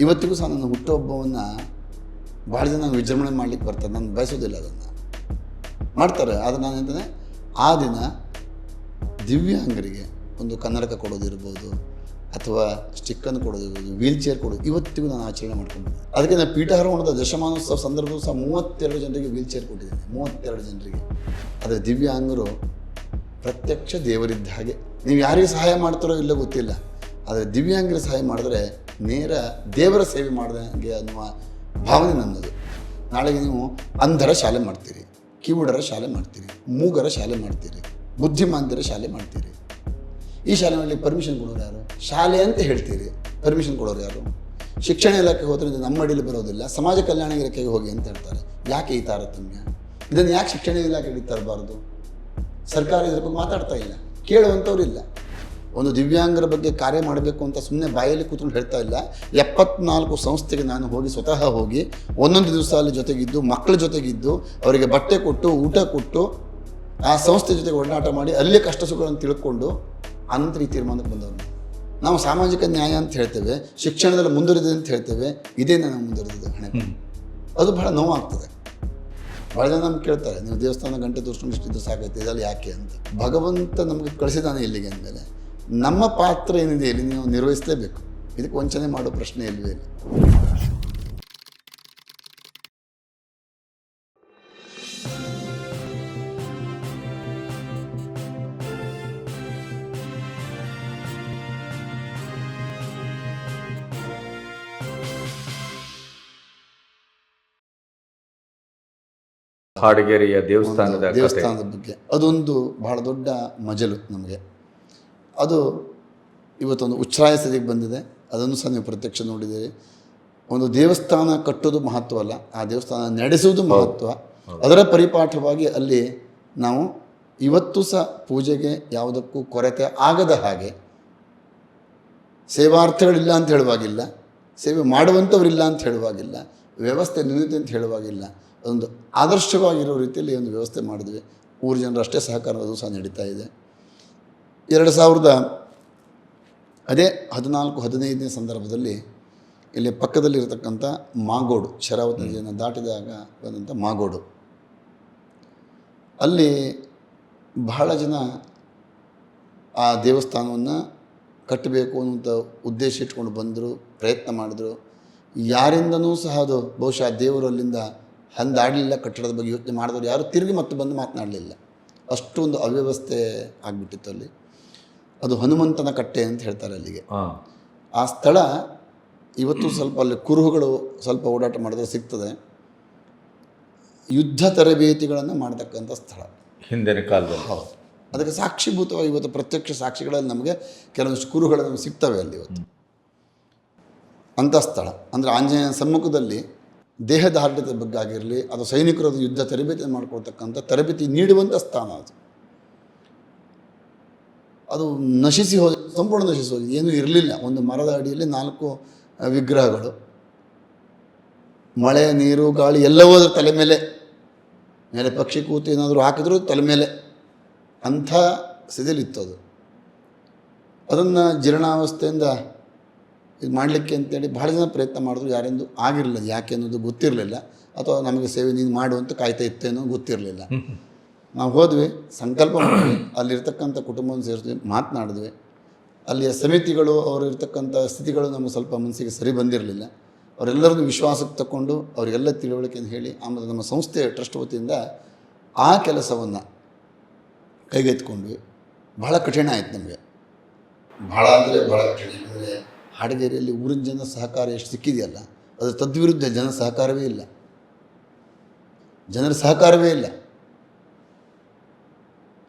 ಇವತ್ತಿಗೂ ಸಹ ನನ್ನ ಹುಟ್ಟುಹಬ್ಬವನ್ನು ಭಾಳ ಜನ ವಿಜೃಂಭಣೆ ಮಾಡಲಿಕ್ಕೆ ಬರ್ತಾರೆ. ನಾನು ಬಯಸೋದಿಲ್ಲ ಅದನ್ನು. ಮಾಡ್ತಾರೆ. ಆದರೆ ನಾನು ಹೇಳ್ತೇನೆ, ಆ ದಿನ ದಿವ್ಯಾಂಗರಿಗೆ ಒಂದು ಕನ್ನಡಕ ಕೊಡೋದಿರ್ಬೋದು ಅಥವಾ ಸ್ಟಿಕ್ಕನ್ನು ಕೊಡೋದಿರ್ಬೋದು ವೀಲ್ ಚೇರ್ ಕೊಡೋದು, ಇವತ್ತಿಗೂ ನಾನು ಆಚರಣೆ ಮಾಡ್ಕೊಂಡಿದ್ದೆ ಅದಕ್ಕೆ ನಾನು ಪೀಠಾರೋಹಣದ ದಶಮಾನೋತ್ಸವ ಸಂದರ್ಭದಲ್ಲೂ ಸಹ ಮೂವತ್ತೆರಡು ಜನರಿಗೆ ವೀಲ್ ಚೇರ್ ಕೊಟ್ಟಿದ್ದೀನಿ. ಮೂವತ್ತೆರಡು ಜನರಿಗೆ. ಆದರೆ ದಿವ್ಯಾಂಗರು ಪ್ರತ್ಯಕ್ಷ ದೇವರಿದ್ದ ಹಾಗೆ. ನೀವು ಯಾರಿಗೆ ಸಹಾಯ ಮಾಡ್ತಾರೋ ಇಲ್ಲೋ ಗೊತ್ತಿಲ್ಲ. ಆದರೆ ದಿವ್ಯಾಂಗರಿಗೆ ಸಹಾಯ ಮಾಡಿದ್ರೆ ನೇರ ದೇವರ ಸೇವೆ ಮಾಡಿದಂಗೆ ಅನ್ನುವ ಭಾವನೆ ನನ್ನದು. ನಾಳೆಗೆ ನೀವು ಅಂಧರ ಶಾಲೆ ಮಾಡ್ತೀರಿ, ಕಿವುಡರ ಶಾಲೆ ಮಾಡ್ತೀರಿ, ಮೂಗರ ಶಾಲೆ ಮಾಡ್ತೀರಿ, ಬುದ್ಧಿಮಾಂದ್ಯರ ಶಾಲೆ ಮಾಡ್ತೀರಿ. ಈ ಶಾಲೆ ಮಾಡಲಿಕ್ಕೆ ಪರ್ಮಿಷನ್ ಕೊಡೋರು ಯಾರು? ಶಾಲೆ ಅಂತ ಹೇಳ್ತೀರಿ. ಪರ್ಮಿಷನ್ ಕೊಡೋರು ಯಾರು? ಶಿಕ್ಷಣ ಇಲಾಖೆಗೆ ಹೋದ್ರೆ ಇದು ನಮ್ಮ ಅಡಿಯಲ್ಲಿ ಬರೋದಿಲ್ಲ, ಸಮಾಜ ಕಲ್ಯಾಣ ಇಲಾಖೆಗೆ ಹೋಗಿ ಅಂತ ಹೇಳ್ತಾರೆ. ಯಾಕೆ ಈ ತಾರತಮ್ಯ? ಇದನ್ನು ಯಾಕೆ ಶಿಕ್ಷಣ ಇಲಾಖೆಗೆ ತರಬಾರ್ದು? ಸರ್ಕಾರ ಇದ್ರ ಬಗ್ಗೆ ಮಾತಾಡ್ತಾ ಇಲ್ಲ, ಕೇಳುವಂಥವ್ರು ಇಲ್ಲ. ಒಂದು ದಿವ್ಯಾಂಗರ ಬಗ್ಗೆ ಕಾರ್ಯ ಮಾಡಬೇಕು ಅಂತ ಸುಮ್ಮನೆ ಬಾಯಲ್ಲಿ ಕೂತ್ಕೊಂಡು ಹೇಳ್ತಾ ಇಲ್ಲ. ಎಪ್ಪತ್ನಾಲ್ಕು ಸಂಸ್ಥೆಗೆ ನಾನು ಹೋಗಿ ಸ್ವತಃ ಹೋಗಿ ಒಂದೊಂದು ದಿವಸ ಅಲ್ಲಿ ಜೊತೆಗಿದ್ದು ಮಕ್ಕಳ ಜೊತೆಗಿದ್ದು ಅವರಿಗೆ ಬಟ್ಟೆ ಕೊಟ್ಟು ಊಟ ಕೊಟ್ಟು ಆ ಸಂಸ್ಥೆ ಜೊತೆಗೆ ಒಡನಾಟ ಮಾಡಿ ಅಲ್ಲೇ ಕಷ್ಟ ಸುಖಗಳನ್ನು ತಿಳ್ಕೊಂಡು ಅನಂತರ ಈ ತೀರ್ಮಾನಕ್ಕೆ ಬಂದವರು ನಾವು ಸಾಮಾಜಿಕ ನ್ಯಾಯ ಅಂತ ಹೇಳ್ತೇವೆ ಶಿಕ್ಷಣದಲ್ಲಿ ಮುಂದುವರಿದೆ ಅಂತ ಹೇಳ್ತೇವೆ ಇದೇ ನಾನು ಮುಂದುವರೆದಿದೆ ಹಣೆ. ಅದು ಬಹಳ ನೋವಾಗ್ತದೆ. ಬಹಳ ಜನ ನಮ್ಗೆ ಕೇಳ್ತಾರೆ ನೀವು ದೇವಸ್ಥಾನ ಗಂಟೆ ತೋರಿಸ್ಕೊಂಡು ಇಷ್ಟಿದ್ದು ಸಾಕೈತೆ ಇದರಲ್ಲಿ ಯಾಕೆ ಅಂತ. ಭಗವಂತ ನಮಗೆ ಕಳಿಸಿದಾನೆ ಇಲ್ಲಿಗೆ ಅಂದಮೇಲೆ. ನಮ್ಮ ಪಾತ್ರ ಏನಿದೆ ಇಲ್ಲಿ ನೀವು ನಿರ್ವಹಿಸಲೇಬೇಕು. ಇದಕ್ಕೆ ವಂಚನೆ ಮಾಡೋ ಪ್ರಶ್ನೆ ಇಲ್ವೇ ಇಲ್ಲ. ಹಾಡಗೇರಿಯ ದೇವಸ್ಥಾನದ ದೇವಸ್ಥಾನದ ಬಗ್ಗೆ. ಅದೊಂದು ಬಹಳ ದೊಡ್ಡ ಮಜಲು ನಮಗೆ. ಅದು ಇವತ್ತೊಂದು ಉಚ್ಛ್ರಾಯ ಸ್ಥಿತಿಗೆ ಬಂದಿದೆ. ಅದನ್ನು ಸಹ ನೀವು ಪ್ರತ್ಯಕ್ಷ ನೋಡಿದ್ದೀರಿ. ಒಂದು ದೇವಸ್ಥಾನ ಕಟ್ಟೋದು ಮಹತ್ವ ಅಲ್ಲ. ಆ ದೇವಸ್ಥಾನ ನಡೆಸುವುದು ಮಹತ್ವ. ಅದರ ಪರಿಪಾಠವಾಗಿ ಅಲ್ಲಿ ನಾವು ಇವತ್ತು ಸಹ ಪೂಜೆಗೆ ಯಾವುದಕ್ಕೂ ಕೊರತೆ ಆಗದ ಹಾಗೆ ಸೇವಾರ್ಥಗಳಿಲ್ಲ ಅಂತ ಹೇಳುವಾಗಿಲ್ಲ. ಸೇವೆ ಮಾಡುವಂಥವರಿಲ್ಲ ಅಂತ ಹೇಳುವಾಗಿಲ್ಲ. ವ್ಯವಸ್ಥೆ ನ್ಯೂನತೆ ಅಂತ ಹೇಳುವಾಗಿಲ್ಲ. ಅದೊಂದು ಆದರ್ಶವಾಗಿರೋ ರೀತಿಯಲ್ಲಿ ಒಂದು ವ್ಯವಸ್ಥೆ ಮಾಡಿದ್ವಿ. ಊರು ಜನರಷ್ಟೇ ಸಹಕಾರ ಅದು ಸಹ ನಡೀತಾ ಇದೆ. ಎರಡು ಸಾವಿರದ ಅದೇ ಹದಿನಾಲ್ಕು ಹದಿನೈದನೇ ಸಂದರ್ಭದಲ್ಲಿ ಇಲ್ಲಿ ಪಕ್ಕದಲ್ಲಿರತಕ್ಕಂಥ ಮಾಗೋಡು ಶರಾವತಿ ನದಿಯನ್ನು ದಾಟಿದಾಗ ಬಂದಂಥ ಮಾಗೋಡು. ಅಲ್ಲಿ ಬಹಳ ಜನ ಆ ದೇವಸ್ಥಾನವನ್ನು ಕಟ್ಟಬೇಕು ಅನ್ನುವಂಥ ಉದ್ದೇಶ ಇಟ್ಕೊಂಡು ಬಂದರು ಪ್ರಯತ್ನ ಮಾಡಿದ್ರು. ಯಾರಿಂದನೂ ಸಹ ಅದು ಬಹುಶಃ ದೇವರು ಅಲ್ಲಿಂದ ಹಂದಾಡಲಿಲ್ಲ ಕಟ್ಟಡದ ಬಗ್ಗೆ ಯೋಚನೆ ಮಾಡಿದವರು ಯಾರು ತಿರುಗಿ ಮತ್ತೆ ಬಂದು ಮಾತನಾಡಲಿಲ್ಲ. ಅಷ್ಟೊಂದು ಅವ್ಯವಸ್ಥೆ ಆಗಿಬಿಟ್ಟಿತ್ತು ಅಲ್ಲಿ. ಅದು ಹನುಮಂತನ ಕಟ್ಟೆ ಅಂತ ಹೇಳ್ತಾರೆ ಅಲ್ಲಿಗೆ. ಆ. ಸ್ಥಳ ಇವತ್ತು ಸ್ವಲ್ಪ ಅಲ್ಲಿ ಕುರುಹುಗಳು ಸ್ವಲ್ಪ ಓಡಾಟ ಮಾಡಿದ್ರೆ ಸಿಗ್ತದೆ. ಯುದ್ಧ ತರಬೇತಿಗಳನ್ನು ಮಾಡತಕ್ಕಂಥ ಸ್ಥಳ. ಹಿಂದಿನ ಕಾಲದಲ್ಲಿ. ಹೌದು. ಅದಕ್ಕೆ ಸಾಕ್ಷಿಭೂತವಾಗಿ ಇವತ್ತು ಪ್ರತ್ಯಕ್ಷ ಸಾಕ್ಷಿಗಳಲ್ಲಿ ನಮಗೆ ಕೆಲವೊಂದು ಕುರುಹುಗಳು ನಮಗೆ ಸಿಗ್ತವೆ ಅಲ್ಲಿ ಇವತ್ತು. ಅಂಥ ಸ್ಥಳ. ಅಂದರೆ ಆಂಜನೇಯನ ಸಮ್ಮುಖದಲ್ಲಿ ದೇಹದಾರ್ಢ್ಯದ ಬಗ್ಗೆ ಆಗಿರಲಿ ಅದು ಸೈನಿಕರದ್ದು ಯುದ್ಧ ತರಬೇತಿ ಮಾಡಿಕೊಳ್ತಕ್ಕಂಥ ತರಬೇತಿ ನೀಡುವಂಥ ಸ್ಥಾನ ಅದು. ಅದು ನಶಿಸಿ ಹೋದ ಸಂಪೂರ್ಣ ನಶಿಸಿ ಹೋಗಿದೆ. ಏನೂ ಇರಲಿಲ್ಲ. ಒಂದು ಮರದ ಅಡಿಯಲ್ಲಿ ನಾಲ್ಕು ವಿಗ್ರಹಗಳು. ಮಳೆ, ನೀರು, ಗಾಳಿ ಎಲ್ಲವೂ ಅದರ ತಲೆ ಮೇಲೆ. ಮೇಲೆ ಪಕ್ಷಿ ಕೂತು ಏನಾದರೂ ಹಾಕಿದ್ರು ತಲೆ ಮೇಲೆ. ಅಂಥ ಸ್ಥಿತಿಲಿತ್ತು ಅದು. ಅದನ್ನು ಜೀರ್ಣಾವಸ್ಥೆಯಿಂದ ಇದು ಮಾಡಲಿಕ್ಕೆ ಅಂತೇಳಿ ಭಾಳ ಜನ ಪ್ರಯತ್ನ ಮಾಡಿದ್ರು. ಯಾರೆಂದು ಆಗಿರಲಿಲ್ಲ. ಯಾಕೆ ಅನ್ನೋದು ಗೊತ್ತಿರಲಿಲ್ಲ. ಅಥವಾ ನಮಗೆ ಸೇವೆ ನೀನು ಮಾಡು ಅಂತ ಕಾಯ್ತಾ ಇತ್ತೇನೋ ಗೊತ್ತಿರಲಿಲ್ಲ. ನಾವು ಹೋದ್ವಿ, ಸಂಕಲ್ಪ ಮಾಡಿದ್ವಿ. ಅಲ್ಲಿರ್ತಕ್ಕಂಥ ಕುಟುಂಬವನ್ನು ಸೇರಿಸಿ ಮಾತನಾಡಿದ್ವಿ. ಅಲ್ಲಿಯ ಸಮಿತಿಗಳು ಅವರು ಇರ್ತಕ್ಕಂಥ ಸ್ಥಿತಿಗಳು ನಮಗೆ ಸ್ವಲ್ಪ ಮನಸ್ಸಿಗೆ ಸರಿ ಬಂದಿರಲಿಲ್ಲ. ಅವರೆಲ್ಲರನ್ನು ವಿಶ್ವಾಸಕ್ಕೆ ತಗೊಂಡು ಅವರಿಗೆಲ್ಲ ಅಂತ ಹೇಳಿ ಆಮೇಲೆ ನಮ್ಮ ಸಂಸ್ಥೆ ಟ್ರಸ್ಟ್ ವತಿಯಿಂದ ಆ ಕೆಲಸವನ್ನು ಕೈಗೆತ್ಕೊಂಡ್ವಿ ಬಹಳ ಕಠಿಣ ಆಯ್ತು ನಮಗೆ. ಭಾಳ ಅಂದರೆ ಭಾಳ ಕಠಿಣ. ಅಂದರೆ ಹಾಡಗೇರಿಯಲ್ಲಿ ಊರಿನ ಜನ ಸಹಕಾರ ಎಷ್ಟು ಸಿಕ್ಕಿದೆಯಲ್ಲ, ಅದರ ತದ್ವಿರುದ್ಧ ಜನ ಸಹಕಾರವೇ ಇಲ್ಲ. ಜನರ ಸಹಕಾರವೇ ಇಲ್ಲ.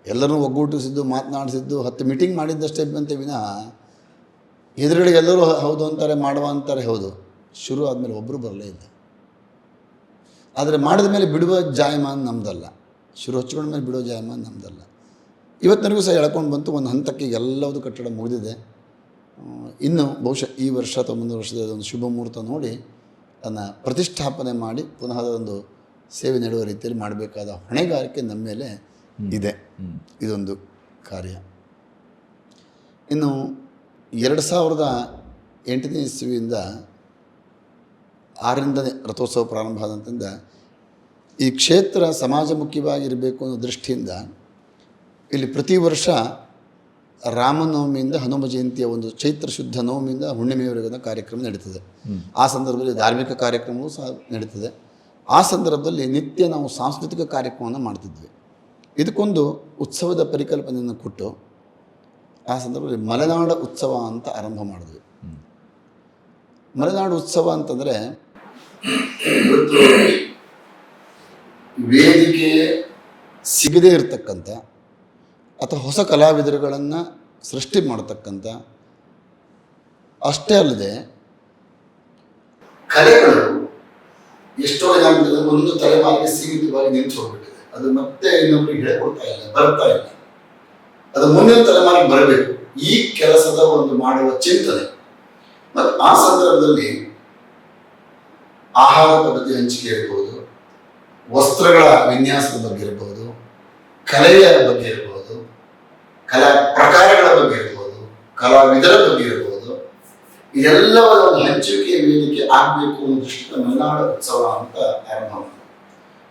ಎಲ್ಲರೂ ಒಗ್ಗೂಟಿಸಿದ್ದು, ಮಾತನಾಡಿಸಿದ್ದು, ಹತ್ತು ಮೀಟಿಂಗ್ ಮಾಡಿದ್ದಷ್ಟೇ ಬಂತೆ ವಿನಃ. ಎದುರುಗಡೆ ಎಲ್ಲರೂ ಹೌದು ಅಂತಾರೆ, ಮಾಡುವ ಅಂತಾರೆ, ಹೌದು. ಶುರು ಆದಮೇಲೆ ಒಬ್ಬರು ಬರಲೇ ಇಲ್ಲ. ಆದರೆ ಮಾಡಿದ ಮೇಲೆ ಬಿಡುವ ಜಾಯಮಾನ ನಮ್ಮದಲ್ಲ ಶುರು ಹಚ್ಕೊಂಡ ಮೇಲೆ ಬಿಡೋ ಜಾಯಮಾನ ನಮ್ಮದಲ್ಲ ಇವತ್ತಿನವರೆಗೂ ಸಹ ಎಳ್ಕೊಂಡು ಬಂತು, ಒಂದು ಹಂತಕ್ಕೆ ಎಲ್ಲವುದು ಕಟ್ಟಡ ಮುಗಿದಿದೆ. ಇನ್ನು ಬಹುಶಃ ಈ ವರ್ಷ ಅಥವಾ ಮುಂದಿನ ವರ್ಷದ ಒಂದು ಶುಭ ಮುಹೂರ್ತ ನೋಡಿ ಅದನ್ನು ಪ್ರತಿಷ್ಠಾಪನೆ ಮಾಡಿ, ಪುನಃ ಅದೊಂದು ಸೇವೆ ನಡೆಯುವ ರೀತಿಯಲ್ಲಿ ಮಾಡಬೇಕಾದ ಹೊಣೆಗಾರಿಕೆ ನಮ್ಮ ಮೇಲೆ ಇದೆ. ಇದೊಂದು ಕಾರ್ಯ. ಇನ್ನು ಎರಡು ಸಾವಿರದ ಎಂಟನೇ ಇಸ್ವಿಯಿಂದ ಆರರಿಂದನೇ ರಥೋತ್ಸವ ಪ್ರಾರಂಭ ಆದಂತಿಂದ ಈ ಕ್ಷೇತ್ರ ಸಮಾಜಮುಖಿಯಾಗಿರಬೇಕು ಅನ್ನೋ ದೃಷ್ಟಿಯಿಂದ ಇಲ್ಲಿ ಪ್ರತಿ ವರ್ಷ ರಾಮನವಮಿಯಿಂದ ಹನುಮ ಜಯಂತಿಯ ಒಂದು ಚೈತ್ರ ಶುದ್ಧ ನವಮಿಯಿಂದ ಹುಣ್ಣಿಮೆಯವರೆಗಿನ ಕಾರ್ಯಕ್ರಮ ನಡೀತದೆ. ಆ ಸಂದರ್ಭದಲ್ಲಿ ಧಾರ್ಮಿಕ ಕಾರ್ಯಕ್ರಮವೂ ಸಹ ನಡೀತದೆ. ಆ ಸಂದರ್ಭದಲ್ಲಿ ನಿತ್ಯ ನಾವು ಸಾಂಸ್ಕೃತಿಕ ಕಾರ್ಯಕ್ರಮವನ್ನು ಮಾಡ್ತಿದ್ವಿ. ಇದಕ್ಕೊಂದು ಉತ್ಸವದ ಪರಿಕಲ್ಪನೆಯನ್ನು ಕೊಟ್ಟು ಆ ಸಂದರ್ಭದಲ್ಲಿ ಮಲೆನಾಡ ಉತ್ಸವ ಅಂತ ಆರಂಭ ಮಾಡಿದ್ವಿ. ಮಲೆನಾಡು ಉತ್ಸವ ಅಂತಂದರೆ ವೇದಿಕೆ ಸಿಗದೇ ಇರತಕ್ಕಂಥ ಅಥವಾ ಹೊಸ ಕಲಾವಿದರುಗಳನ್ನು ಸೃಷ್ಟಿ ಮಾಡತಕ್ಕಂಥ ಅಷ್ಟೇ ಅಲ್ಲದೆ ಕಲೆಗಳು ಎಷ್ಟೋ ಜನ ಒಂದು ತಲೆಮಾರಿಗೆ ಸೀಮಿತವಾಗಿ ನಿಂತು ಹೋಗ್ಬಿಟ್ಟಿದೆ ಅದು ಮತ್ತೆ ಇನ್ನೊಬ್ರಿಗೆ ಹೇಳ್ಕೊಡ್ತಾ ಇಲ್ಲ, ಬರ್ತಾ ಇಲ್ಲ. ಅದು ಮುಂದಿನ ತಲೆಮಾರಿಗೆ ಬರಬೇಕು. ಈ ಕೆಲಸದ ಒಂದು ಮಾಡುವ ಚಿಂತನೆ. ಮತ್ತು ಆ ಸಂದರ್ಭದಲ್ಲಿ ಆಹಾರ ಪದ್ಧತಿ ಹಂಚಿಕೆ ಇರ್ಬೋದು, ವಸ್ತ್ರಗಳ ವಿನ್ಯಾಸದ ಬಗ್ಗೆ ಇರ್ಬೋದು, ಕಲೆಯ ಬಗ್ಗೆ ಇರ್ಬೋದು, ಕಲಾ ಪ್ರಕಾರಗಳ ಬಗ್ಗೆ ಇರ್ಬೋದು ಕಲಾವಿದರ ಬಗ್ಗೆ ಇರ್ಬೋದು ಇದೆಲ್ಲವರ ಒಂದು ಹಂಚಿಕೆ ವೇದಿಕೆ ಆಗಬೇಕು ಅನ್ನೋ ದೃಷ್ಟಿಯಿಂದ ಮಲೆನಾಡು ಉತ್ಸವ ಅಂತ ಆರಂಭ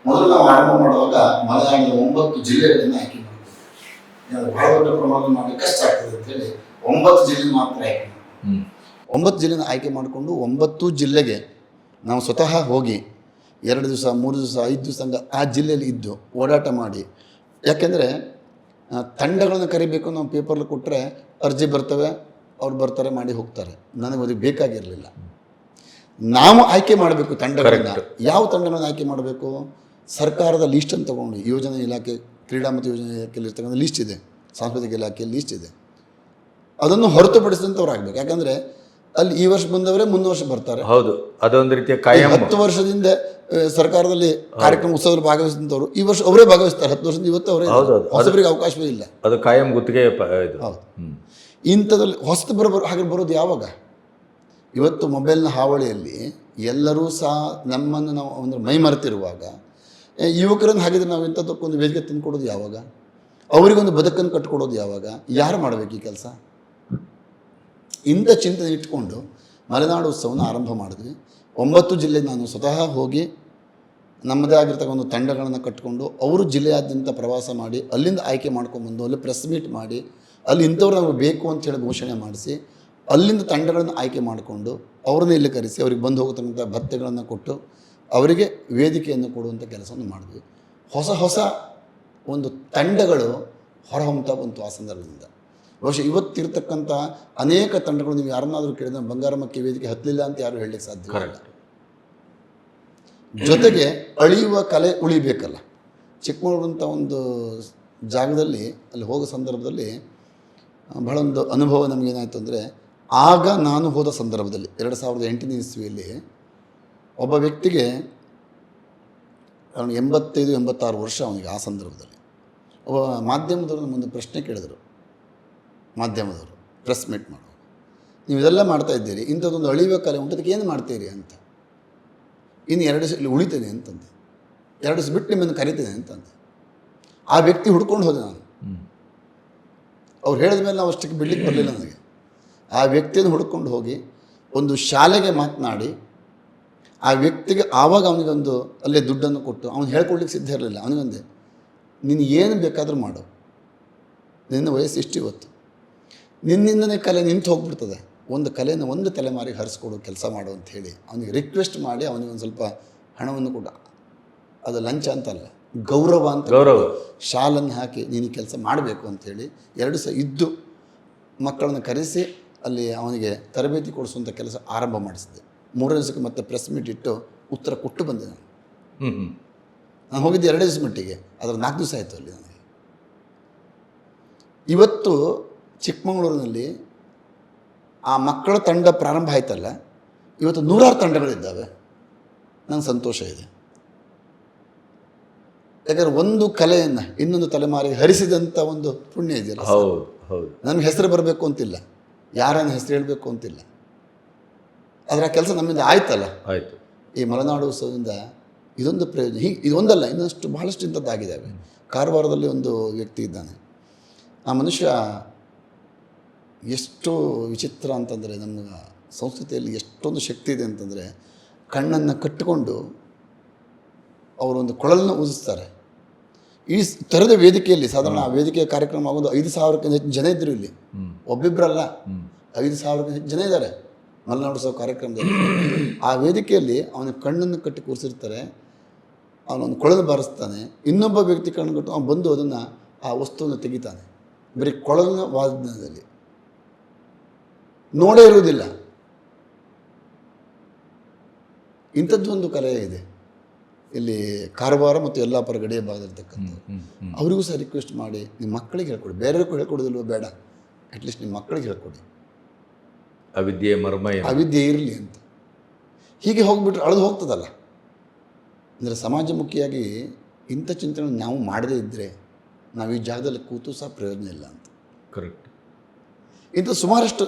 ಮೊದಲು ನಾವು ಆರಂಭ ಮಾಡುವಾಗ ಮಲೆನಾಡಿನ ಒಂಬತ್ತು ಜಿಲ್ಲೆಗಳನ್ನು ಆಯ್ಕೆ ಮಾಡಿದ್ವಿ. ಬಹಳ ದೊಡ್ಡ ಪ್ರಮಾಣದಲ್ಲಿ ಮಾಡಲಿಕ್ಕೆ ಕಷ್ಟ ಆಗ್ತದೆ ಅಂತೇಳಿ ಒಂಬತ್ತು ಜಿಲ್ಲೆ ಮಾತ್ರ ಆಯ್ಕೆ. ಒಂಬತ್ತು ಜಿಲ್ಲೆನ ಆಯ್ಕೆ ಮಾಡಿಕೊಂಡು ಒಂಬತ್ತು ಜಿಲ್ಲೆಗೆ ನಾವು ಸ್ವತಃ ಹೋಗಿ ಎರಡು ದಿವಸ ಮೂರು ದಿವಸ ಐದು ದಿವಸ ಹಂಗೆ ಆ ಜಿಲ್ಲೆಯಲ್ಲಿ ಇದ್ದು ಓಡಾಟ ಮಾಡಿ. ಯಾಕೆಂದರೆ ತಂಡಗಳನ್ನು ಕರಿಬೇಕು ನಾವು ಪೇಪರ್ಲಿ ಕೊಟ್ಟರೆ ಅರ್ಜಿ ಬರ್ತವೆ ಅವ್ರು ಬರ್ತಾರೆ ಮಾಡಿ ಹೋಗ್ತಾರೆ. ನನಗೆ ಅದಕ್ಕೆ ಬೇಕಾಗಿರಲಿಲ್ಲ. ನಾವು ಆಯ್ಕೆ ಮಾಡಬೇಕು ತಂಡಗಳನ್ನು. ಯಾವ ತಂಡಗಳನ್ನು ಆಯ್ಕೆ ಮಾಡಬೇಕು? ಸರ್ಕಾರದ ಲೀಸ್ಟನ್ನು ತೊಗೊಂಡು ಯೋಜನೆ ಇಲಾಖೆ ಕ್ರೀಡಾ ಮತ್ತು ಯೋಜನೆ ಇಲಾಖೆಯಲ್ಲಿ ಇರ್ತಕ್ಕಂಥ ಲೀಸ್ಟ್ ಇದೆ ಸಾಂಸ್ಕೃತಿಕ ಇಲಾಖೆಯಲ್ಲಿ ಲೀಸ್ಟ್ ಇದೆ. ಅದನ್ನು ಹೊರತುಪಡಿಸಿದಂಥವ್ರು ಆಗಬೇಕು ಯಾಕಂದರೆ ಅಲ್ಲಿ ಈ ವರ್ಷ ಬಂದವರೇ ಮುಂದಿನ ವರ್ಷ ಬರ್ತಾರೆ. ಹೌದು ಅದೊಂದು ರೀತಿಯ ಕಾಯಂ. ಹತ್ತು ವರ್ಷದಿಂದ ಸರ್ಕಾರದಲ್ಲಿ ಕಾರ್ಯಕ್ರಮ ಉತ್ಸವದಲ್ಲಿ ಭಾಗವಹಿಸಿದಂಥವ್ರು ಈ ವರ್ಷ ಅವರೇ ಭಾಗವಹಿಸ್ತಾರೆ. ಹತ್ತು ವರ್ಷದಿಂದ ಇವತ್ತು ಅವರೇ. ಹೊಸಬರಿಗೆ ಅವಕಾಶವೇ ಇಲ್ಲ. ಅದು ಕಾಯಂ ಗುತ್ತಿಗೆ ಹೌದು. ಇಂಥದ್ರಲ್ಲಿ ಹೊಸದು ಬರೋ ಹಾಗೆ ಬರೋದು ಯಾವಾಗ? ಇವತ್ತು ಮೊಬೈಲ್ನ ಹಾವಳಿಯಲ್ಲಿ ಎಲ್ಲರೂ ಸಹ ನಮ್ಮನ್ನು ನಾವು ಅಂದರೆ ಮೈ ಮರೆತಿರುವಾಗ ಯುವಕರನ್ನು ಹಾಗಿದ್ರೆ ನಾವು ಇಂಥದ್ದಕ್ಕೊಂದು ವೇದಿಕೆ ತಂದುಕೊಡೋದು ಯಾವಾಗ? ಅವರಿಗೊಂದು ಬದುಕನ್ನು ಕಟ್ಕೊಡೋದು ಯಾವಾಗ? ಯಾರು ಮಾಡಬೇಕು ಈ ಕೆಲಸ? ಇಂಥ ಚಿಂತನೆ ಇಟ್ಕೊಂಡು ಮಲೆನಾಡು ಉತ್ಸವನ ಆರಂಭ ಮಾಡಿದ್ವಿ. ಒಂಬತ್ತು ಜಿಲ್ಲೆ ನಾನು ಸ್ವತಃ ಹೋಗಿ ನಮ್ಮದೇ ಆಗಿರ್ತಕ್ಕಂಥ ತಂಡಗಳನ್ನು ಕಟ್ಟಿಕೊಂಡು ಅವರು ಜಿಲ್ಲೆಯಾದ್ಯಂತ ಪ್ರವಾಸ ಮಾಡಿ ಅಲ್ಲಿಂದ ಆಯ್ಕೆ ಮಾಡ್ಕೊಂಬಂದು ಅಲ್ಲಿ ಪ್ರೆಸ್ ಮೀಟ್ ಮಾಡಿ ಅಲ್ಲಿ ಇಂಥವ್ರು ನಮಗೆ ಬೇಕು ಅಂತ ಹೇಳಿ ಘೋಷಣೆ ಮಾಡಿಸಿ ಅಲ್ಲಿಂದ ತಂಡಗಳನ್ನು ಆಯ್ಕೆ ಮಾಡಿಕೊಂಡು ಅವ್ರನ್ನ ಇಲ್ಲಿ ಕರೆಸಿ ಅವ್ರಿಗೆ ಬಂದು ಹೋಗತಕ್ಕಂಥ ಭತ್ಯೆಗಳನ್ನು ಕೊಟ್ಟು ಅವರಿಗೆ ವೇದಿಕೆಯನ್ನು ಕೊಡುವಂಥ ಕೆಲಸವನ್ನು ಮಾಡಿದ್ವಿ. ಹೊಸ ಹೊಸ ಒಂದು ತಂಡಗಳು ಹೊರಹೊಮ್ಮತಾ ಬಂತು ಆ ಸಂದರ್ಭದಿಂದ. ಬಹುಶಃ ಇವತ್ತಿರ್ತಕ್ಕಂಥ ಅನೇಕ ತಂಡಗಳು ನೀವು ಯಾರನ್ನಾದರೂ ಕೇಳಿದ್ರೆ ಬಂಗಾರಮಕ್ಕಿ ವೇದಿಕೆ ಹತ್ತಲಿಲ್ಲ ಅಂತ ಯಾರು ಹೇಳಲಿಕ್ಕೆ ಸಾಧ್ಯ ಇಲ್ಲ. ಜೊತೆಗೆ ಅಳಿಯುವ ಕಲೆ ಉಳಿಬೇಕಲ್ಲ. ಚಿಕ್ಕಮಗಳೂರು ಅಂತ ಒಂದು ಜಾಗದಲ್ಲಿ ಅಲ್ಲಿ ಹೋಗೋ ಸಂದರ್ಭದಲ್ಲಿ ಬಹಳ ಒಂದು ಅನುಭವ ನಮಗೇನಾಯಿತು ಅಂದರೆ ಆಗ ನಾನು ಹೋದ ಸಂದರ್ಭದಲ್ಲಿ ಎರಡು ಸಾವಿರದ ಎಂಟನೇ ಇಸ್ವಿಯಲ್ಲಿ ಒಬ್ಬ ವ್ಯಕ್ತಿಗೆ ಅವನು ಎಂಬತ್ತೈದು ಎಂಬತ್ತಾರು ವರ್ಷ ಅವನಿಗೆ ಆ ಸಂದರ್ಭದಲ್ಲಿ. ಒಬ್ಬ ಮಾಧ್ಯಮದವರು ಮುಂದೆ ಪ್ರಶ್ನೆ ಕೇಳಿದರು. ಮಾಧ್ಯಮದವರು ಪ್ರೆಸ್ ಮೀಟ್ ಮಾಡುವ ನೀವು ಇದೆಲ್ಲ ಮಾಡ್ತಾ ಇದ್ದೀರಿ ಇಂಥದ್ದೊಂದು ಅಳಿಯುವ ಕಲೆ ಉಂಟು ಅದಕ್ಕೆ ಏನು ಮಾಡ್ತೀರಿ? ಅಂತ. ಇನ್ನು ಎರಡು ಸಲ ಇಲ್ಲಿ ಉಳಿತೇನೆ ಅಂತಂದೆ. ಎರಡು ದಿವಸ ಬಿಟ್ಟು ನಿಮ್ಮನ್ನು ಕರಿತೇನೆ ಅಂತಂದೆ. ಆ ವ್ಯಕ್ತಿ ಹುಡ್ಕೊಂಡು ಹೋದೆ ನಾನು. ಅವ್ರು ಹೇಳಿದ ಮೇಲೆ ನಾವು ಅಷ್ಟಕ್ಕೆ ಬಿಡ್ಲಿಕ್ಕೆ ಬರಲಿಲ್ಲ ನನಗೆ. ಆ ವ್ಯಕ್ತಿಯನ್ನು ಹುಡ್ಕೊಂಡು ಹೋಗಿ ಒಂದು ಶಾಲೆಗೆ ಮಾತನಾಡಿ ಆ ವ್ಯಕ್ತಿಗೆ ಆವಾಗ ಅವನಿಗೊಂದು ಅಲ್ಲೇ ದುಡ್ಡನ್ನು ಕೊಟ್ಟು ಅವನು ಹೇಳ್ಕೊಡ್ಲಿಕ್ಕೆ ಸಿದ್ಧ ಇರಲಿಲ್ಲ. ಅವನಿಗೊಂದೆ ನೀನು ಏನು ಬೇಕಾದರೂ ಮಾಡು. ನಿನ್ನ ವಯಸ್ಸು ಇಷ್ಟು ಇವತ್ತು ನಿನ್ನಿಂದನೇ ಕಲೆ ನಿಂತು ಹೋಗ್ಬಿಡ್ತದೆ. ಒಂದು ಕಲೆಯನ್ನು ಒಂದು ತಲೆಮಾರಿಗೆ ಹರಿಸ್ಕೊಡು ಕೆಲಸ ಮಾಡು ಅಂತ ಹೇಳಿ ಅವನಿಗೆ ರಿಕ್ವೆಸ್ಟ್ ಮಾಡಿ ಅವನಿಗೆ ಒಂದು ಸ್ವಲ್ಪ ಹಣವನ್ನು ಕೊಡ. ಅದು ಲಂಚ ಅಂತಲ್ಲ ಗೌರವ ಅಂತ ಗೌರವ. ಶಾಲನ್ನು ಹಾಕಿ ನೀನು ಕೆಲಸ ಮಾಡಬೇಕು ಅಂಥೇಳಿ ಎರಡು ಸಹ ಇದ್ದು ಮಕ್ಕಳನ್ನು ಕರೆಸಿ ಅಲ್ಲಿ ಅವನಿಗೆ ತರಬೇತಿ ಕೊಡಿಸುವಂಥ ಕೆಲಸ ಆರಂಭ ಮಾಡಿಸಿದೆ. ಮೂರನೇ ದಿವಸಕ್ಕೆ ಮತ್ತೆ ಪ್ರೆಸ್ ಮೀಟ್ ಇಟ್ಟು ಉತ್ತರ ಕೊಟ್ಟು ಬಂದೆ ನಾನು. ಹ್ಞೂ ನಾನು ಹೋಗಿದ್ದು ಎರಡೇ ದಿವಸ ಮಟ್ಟಿಗೆ ಅದರ ನಾಲ್ಕು ದಿವಸ ಆಯಿತು ಅಲ್ಲಿ ನನಗೆ. ಇವತ್ತು ಚಿಕ್ಕಮಗಳೂರಿನಲ್ಲಿ ಆ ಮಕ್ಕಳ ತಂಡ ಪ್ರಾರಂಭ ಆಯ್ತಲ್ಲ ಇವತ್ತು ನೂರಾರು ತಂಡಗಳಿದ್ದಾವೆ. ನಂಗೆ ಸಂತೋಷ ಇದೆ. ಯಾಕಂದ್ರೆ ಒಂದು ಕಲೆಯನ್ನು ಇನ್ನೊಂದು ತಲೆಮಾರಿಗೆ ಹರಿಸಿದಂಥ ಒಂದು ಪುಣ್ಯ ಇದೆಯಲ್ಲ. ಹೌದು ಹೌದು. ನನಗೆ ಹೆಸರು ಬರಬೇಕು ಅಂತಿಲ್ಲ. ಯಾರನ್ನ ಹೆಸರು ಹೇಳಬೇಕು ಅಂತಿಲ್ಲ. ಆದರೆ ಆ ಕೆಲಸ ನಮ್ಮಿಂದ ಆಯ್ತಲ್ಲ? ಆಯ್ತು. ಈ ಮಲೆನಾಡು ಉತ್ಸವದಿಂದ ಇದೊಂದು ಪ್ರಯೋಜನ ಹೀಗೆ ಇದೊಂದಲ್ಲ ಇನ್ನಷ್ಟು ಬಹಳಷ್ಟು ಇಂಥದ್ದಾಗಿದ್ದಾವೆ ಕಾರವಾರದಲ್ಲಿ ಒಂದು ವ್ಯಕ್ತಿ ಇದ್ದಾನೆ. ಆ ಮನುಷ್ಯ ಎಷ್ಟು ವಿಚಿತ್ರ ಅಂತಂದರೆ ನಮ್ಮ ಸಂಸ್ಕೃತಿಯಲ್ಲಿ ಎಷ್ಟೊಂದು ಶಕ್ತಿ ಇದೆ ಅಂತಂದರೆ ಕಣ್ಣನ್ನು ಕಟ್ಟಿಕೊಂಡು ಅವರೊಂದು ಕೊಳಲನ್ನು ಊದಿಸ್ತಾರೆ. ಈ ಥರದ ವೇದಿಕೆಯಲ್ಲಿ ಸಾಧಾರಣ ಆ ವೇದಿಕೆಯ ಕಾರ್ಯಕ್ರಮ ಆಗೋದು ಐದು ಸಾವಿರಕ್ಕಿಂತ ಹೆಚ್ಚು ಜನ ಇದ್ದರು ಇಲ್ಲಿ. ಒಬ್ಬಿಬ್ಬರಲ್ಲ ಐದು ಸಾವಿರಕ್ಕಿಂತ ಹೆಚ್ಚು ಜನ ಇದ್ದಾರೆ. ಮಲೆನಾಡು ಕಾರ್ಯಕ್ರಮದಲ್ಲಿ. ಆ ವೇದಿಕೆಯಲ್ಲಿ ಅವನ ಕಣ್ಣನ್ನು ಕಟ್ಟಿ ಕೂರಿಸಿರ್ತಾರೆ. ಅವನೊಂದು ಕೊಳಲು ಬಾರಿಸ್ತಾನೆ. ಇನ್ನೊಬ್ಬ ವ್ಯಕ್ತಿ ಕಣ್ಣು ಕಟ್ಟು ಅವನು ಬಂದು ಅದನ್ನು ಆ ವಸ್ತುವನ್ನು ತೆಗಿತಾನೆ. ಬರೀ ಕೊಳಲಿನ ವಾದನದಲ್ಲಿ ನೋಡೇ ಇರುವುದಿಲ್ಲ. ಇಂಥದ್ದು ಒಂದು ಕಲೆ ಇದೆ. ಇಲ್ಲಿ ಕಾರವಾರ ಮತ್ತು ಯಲ್ಲಾಪುರ ಗಡಿಯ ಭಾಗದಲ್ಲಿರ್ತಕ್ಕಂಥ ಅವರಿಗೂ ಸಹ ರಿಕ್ವೆಸ್ಟ್ ಮಾಡಿ ನಿಮ್ಮ ಮಕ್ಕಳಿಗೆ ಹೇಳ್ಕೊಡಿ. ಬೇರೆಯವ್ರಿಗೂ ಹೇಳ್ಕೊಡೋದಿಲ್ವೋ ಬೇಡ. ಅಟ್ಲೀಸ್ಟ್ ನಿಮ್ಮ ಮಕ್ಕಳಿಗೆ ಹೇಳ್ಕೊಡಿ. ಅವಿದ್ಯೆ ಮರ್ಮ ಅವಿದ್ಯೆ ಇರಲಿ ಅಂತ. ಹೀಗೆ ಹೋಗಿಬಿಟ್ರೆ ಅಳದು ಹೋಗ್ತದಲ್ಲ. ಅಂದರೆ ಸಮಾಜಮುಖಿಯಾಗಿ ಇಂಥ ಚಿಂತನೆ ನಾವು ಮಾಡದೇ ಇದ್ದರೆ ನಾವು ಈ ಜಾಗದಲ್ಲಿ ಕೂತು ಸಹ ಪ್ರಯೋಜನ ಇಲ್ಲ ಅಂತ. ಕರೆಕ್ಟ್ ಇಂಥ ಸುಮಾರಷ್ಟು